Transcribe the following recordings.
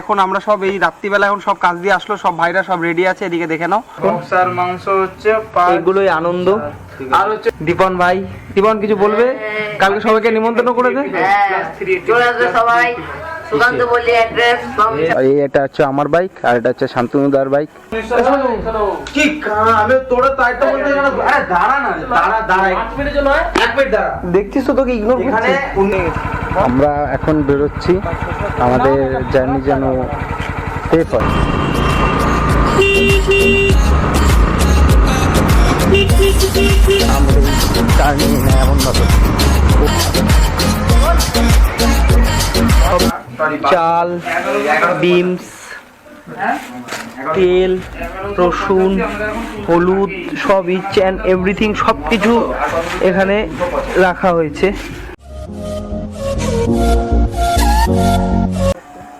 এখন আমরা সব এই রাত্রিবেলা এখন সব কাজ দিয়ে আসলো সব ভাইরা সব রেডি আছে এদিকে দেখে নাও। কংসার মাংস হচ্ছে এগুলোই আনন্দ। আর হচ্ছে দীপন ভাই। দীপন কিছু বলবে? কালকে সবাইকে নিমন্ত্রণ করে দে। হ্যাঁ, আসবে সবাই। সুকান্ত বললি অ্যাড্রেস আর এই এটা হচ্ছে আমার বাইক আর এটা হচ্ছে শান্তনুদার বাইক কি আমি তোরা তাই তো বলতে আরে দাঁড়া না দাঁড়া দাঁড়া। এক মিনিট দাঁড়া দেখছিস তো তোকে ইগনোর এখানে উনি আমরা এখন বেরোচ্ছি। আমাদের জার্নি যেন সেফ হয়। চাল বিমস তেল, রসুন, হলুদ সব ইচ অ্যান্ড এভরিথিং সব কিছু এখানে রাখা হয়েছে।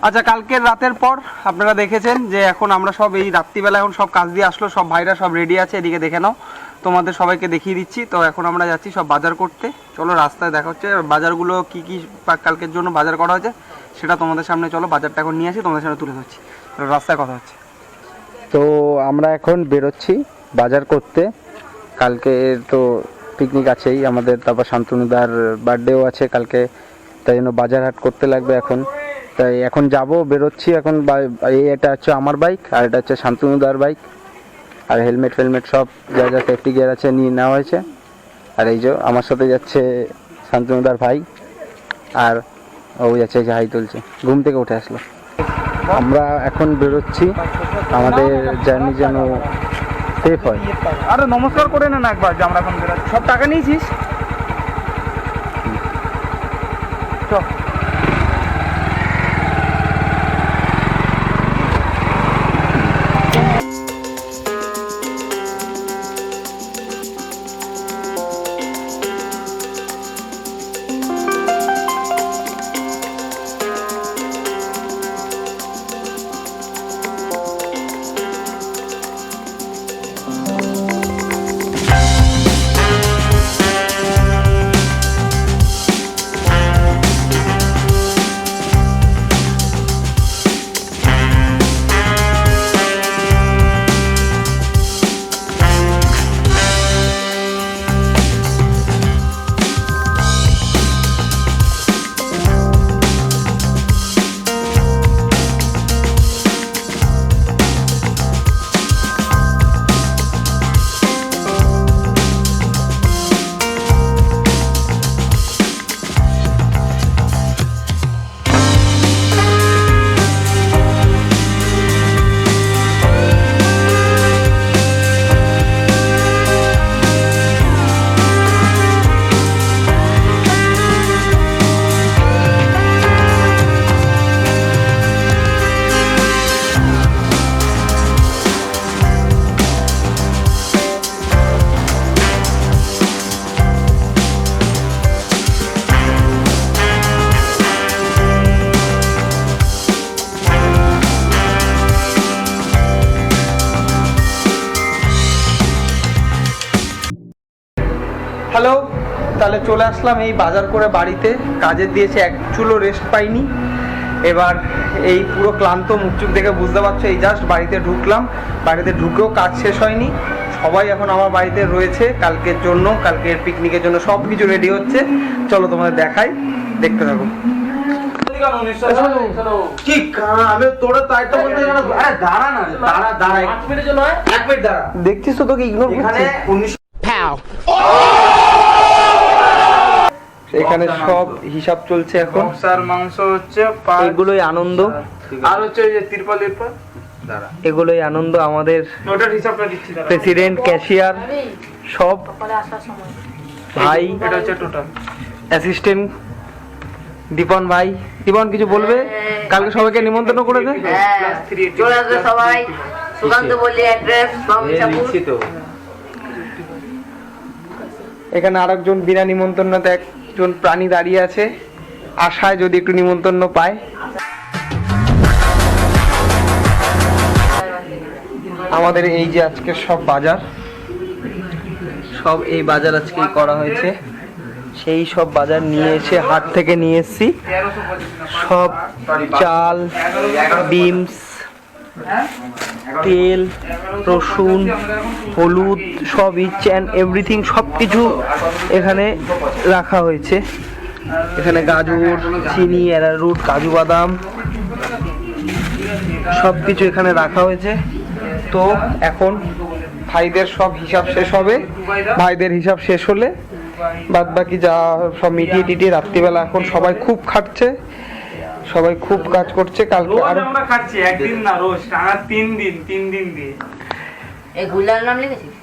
আচ্ছা কালকের রাতের পর আপনারা দেখেছেন যে এখন আমরা সব এই রাত্রিবেলা এখন সব কাজ দিয়ে আসলো, সব ভাইরা সব রেডি আছে, এদিকে দেখে নাও। তোমাদের সবাইকে দেখিয়ে দিচ্ছি। তো এখন আমরা যাচ্ছি সব বাজার করতে। চলো রাস্তায় দেখা হচ্ছে বাজারগুলো কি কি কালকের জন্য বাজার করা হয়েছে সেটা তোমাদের সামনে চলো, বাজারটা এখন নিয়ে আসি, তোমাদের সামনে তুলে ধরছি। রাস্তায় কথা হচ্ছে। তো আমরা এখন বেরোচ্ছি বাজার করতে। কালকে তো পিকনিক আছেই আমাদের, তারপর শান্তনুদার বার্থডেও আছে কালকে, তাই জন্য বাজার হাট করতে লাগবে এখন। তাই এখন যাব বেরোচ্ছি এখন এই এটা হচ্ছে আমার বাইক আর এটা হচ্ছে শান্তনুদার বাইক আর হেলমেট ফেলমেট সব যা যা সেফটি গিয়ার আছে নিয়ে নেওয়া হয়েছে। আর এই যে আমার সাথে যাচ্ছে শান্তনুদার ভাই আর ও যাচ্ছে যে হাই তুলছে ঘুম থেকে উঠে আসলো। আমরা এখন বেরোচ্ছি আমাদের জার্নি যেন সেফ হয়। আরে নমস্কার করে নেন একবার যে আমরা এখন বেরোচ্ছি। সব টাকা নিয়েছিস? হ্যালো তাহলে চলে আসলাম এই বাজার করে বাড়িতে। কাজের দিয়েছে এক চুলো রেস্ট পাইনি। এবার এই পুরো ক্লান্ত মুখচুক দেখে বুঝতে পারছ এই জাস্ট বাড়িতে ঢুকলাম। বাড়িতে ঢুকেও কাজ শেষ হয়নি। সবাই এখন আমার বাড়িতে রয়েছে। কালকের জন্য কালকের পিকনিকের জন্য সব কিছু রেডি হচ্ছে। চলো তোমাদের দেখাই। দেখতে থাকো। কি আমি তোরা তাই তো বলতে আরে দাঁড়া না দাঁড়া দাঁড়া। এক মিনিট এক মিনিট দাঁড়া। দেখছিস তো তোকে ইগনোর এখানে উনিশ এখানে সব হিসাব চলছে এখন। মাংস হচ্ছে এগুলোই আনন্দ। আর হচ্ছে ওই যে তিরপল তিরপল? এগুলোই আনন্দ আমাদের। প্রেসিডেন্ট ক্যাশিয়ার সব। ভাই এটা অ্যাসিস্ট্যান্ট দীপন ভাই। দীপন কিছু বলবে? কালকে সবাইকে নিমন্ত্রণ করে দে হ্যাঁ, চলে আসবে সবাই। সুকান্ত বললি অ্যাড্রেস এখানে আরেকজন বিনা নিমন্ত্রণতে একজন প্রাণী দাঁড়িয়ে আছে, আশায় যদি একটু নিমন্ত্রণ পায়। আমাদের এই যে আজকে সব বাজার, সব এই বাজার আজকে করা হয়েছে। সেই সব বাজার নিয়ে এসে হাট থেকে নিয়ে এসেছি। সব চাল, বিমস তেল, রসুন, হলুদ, সব ইচ অ্যান্ড এভরিথিং সব কিছু এখানে রাখা হয়েছে। এখানে গাজর, চিনি অ্যারারুট কাজু বাদাম সব কিছু এখানে রাখা হয়েছে। তো এখন ভাইদের সব হিসাব শেষ হবে। ভাইদের হিসাব শেষ হলে বাদ বাকি যা সব মিটিয়ে টিটিয়ে রাত্রিবেলা এখন সবাই খুব খাটছে। সবাই খুব কাজ করছে কালকে আরও আমরা খাচ্ছি একদিন না রোজ টানা তিন দিন তিন দিন দিয়ে এই গুলার নাম লিখেছিস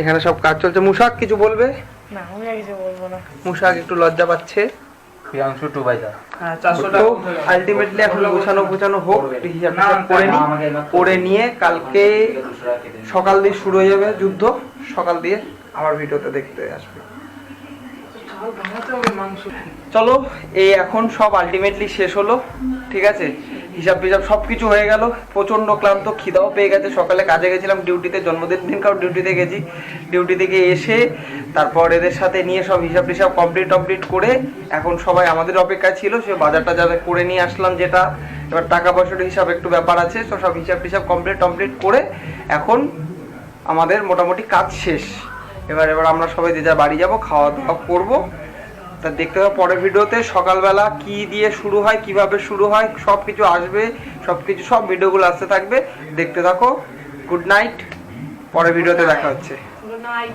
এখানে সব কাজ চলছে মুশাক কিছু বলবে না আমি আর কিছু বলব না মুশাক একটু লজ্জা পাচ্ছে প্রিয়াংশু টু বাইদা হ্যাঁ চারশো তো আলটিমেটলি এখন গোছানো গোছানো হোক হিসাব করে নি করে নিয়ে কালকে সকাল দিয়ে শুরু হয়ে যাবে যুদ্ধ সকাল দিয়ে আমার ভিডিওতে দেখতে আসবে চলো, এই এখন সব আলটিমেটলি শেষ হলো, ঠিক আছে? হিসাব টিসাব সব কিছু হয়ে গেল প্রচণ্ড ক্লান্ত, খিদাও পেয়ে গেছে, সকালে কাজে গেছিলাম ডিউটিতে জন্মদিন, দিন দিনকাও ডিউটিতে গেছি। ডিউটি থেকে এসে, তারপর এদের সাথে নিয়ে সব হিসাব টিসাব কমপ্লিট টমপ্লিট করে, এখন সবাই আমাদের অপেক্ষায় ছিল, সে বাজারটা টাজার করে নিয়ে আসলাম যেটা, এবার টাকা পয়সার হিসাব একটু ব্যাপার আছে, তো সব হিসাব টিসাব কমপ্লিট টমপ্লিট করে, এখন আমাদের মোটামুটি কাজ শেষ। এবার এবার আমরা সবাই যে যা বাড়ি যাব খাওয়া দাওয়া করব। তা দেখতে হবে পরের ভিডিওতে সকালবেলা কি দিয়ে শুরু হয়, কীভাবে শুরু হয় সব কিছু আসবে সব কিছু সব ভিডিওগুলো আসতে থাকবে। দেখতে থাকো, গুড নাইট, পরের ভিডিওতে দেখা হচ্ছে। Good night.